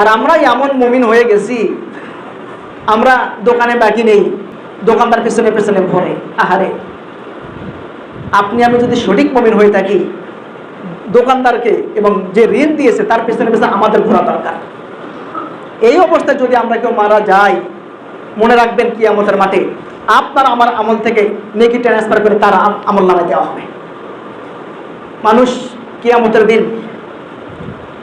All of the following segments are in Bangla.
আর আমরা এমন মমিন হয়ে গেছি, আমরা দোকানে বাকি নেই, দোকানদার পেছনে পেছনে ঘরে, আহারে। আপনি আমি যদি সঠিক মমিন হয়ে থাকি, দোকানদারকে এবং যে ঋণ দিয়েছে তার পেছনে পেছনে আমাদের ঘোরা দরকার। এই অবস্থায় যদি আমরা কেউ মারা যাই, মনে রাখবেন কি আমাদের মাঠে, আপনার আমার আমল থেকে নেকি ট্রান্সফার করে তার আমল নামে দেওয়া হবে। মানুষ কিয়ামতের দিন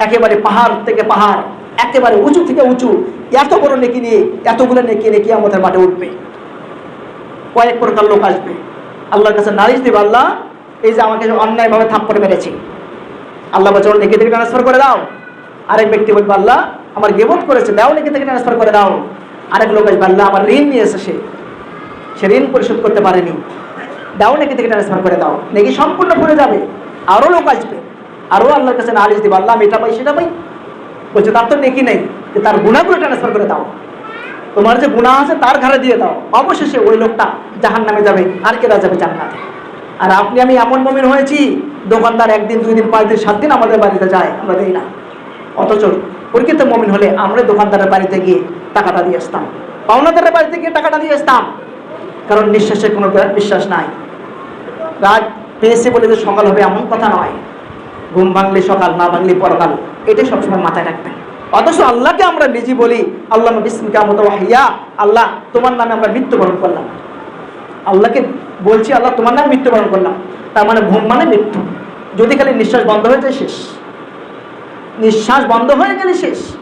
একেবারে পাহাড় থেকে পাহাড় একেবারে উঁচু থেকে উঁচু। এত বড় নেকি নিয়ে, এতগুলো নেকি নিয়ে কিয়ামতের মাঠে উঠবে। কয়েক প্রকার লোক আসবে। আল্লাহর কাছে নালিশ দেবে, আল্লাহ, এই যে আমাকে অন্যায়ভাবে থাপ্পড়ে মেরেছে। আল্লাহ বলছে, ওর নেকি থেকে ট্রান্সফার করে দাও। আরেক ব্যক্তি বলবে, আল্লাহ, আমার গেবত করেছে দাও নেকি থেকে ট্রান্সফার করে দাও। আরেক লোক আসবে, আল্লাহ, আমার ঋণ নিয়েছে সে। সে ঋণ পরিশোধ করতে পারেনি। দাও নাকি থেকে ট্রান্সফার করে দাও। নাকি সম্পূর্ণ পড়ে যাবে। আরও লোক আসবে। আরও আল্লাহর কাছে নালিশ দিবে, আল্লাহ, আমি এটা পাই, সেটা পাই। বলছে, তার তো নেকি নেই, যে তার গুণাগুলো ট্রান্সফার করে দাও। তোমার যে গুণা আছে, তার ঘরে দিয়ে দাও। অবশেষে ওই লোকটা জাহান নামে যাবে, আর কেরা যাবে জান্নাতে। আর আপনি, আমি এমন মমিন হয়েছি, দোকানদার একদিন দুই দিন পাঁচ দিন সাত দিন আমাদের বাড়িতে যায়, আমরা দিই না। অথচ পরীক্ষিত মমিন হলে আমরা দোকানদারের বাড়িতে গিয়ে টাকাটা দিয়ে আসতাম। পাওনাদারের বাড়িতে গিয়ে টাকাটা দিয়ে আসতাম। কারণ নিঃশ্বাসের কোনো বিশ্বাস নাই। রাত পেয়েছে বলে যে সকাল হবে এমন কথা নয়। ঘুম ভাঙলে সকাল, না ভাঙলে পরকাল এটাই সবসময় মাথায় রাখবেন। অথচ আল্লাহকে আমরা নিজে বলি, আল্লাহ হিয়া আল্লাহ তোমার নামে আমরা মৃত্যুবরণ করলাম। আল্লাহকে বলছি, আল্লাহ তোমার নামে মৃত্যুবরণ করলাম। তার মানে ঘুম মানে মৃত্যু। যদি খালি নিঃশ্বাস বন্ধ হয়ে যায়, শেষ। নিঃশ্বাস বন্ধ হয়ে গেলে শেষ।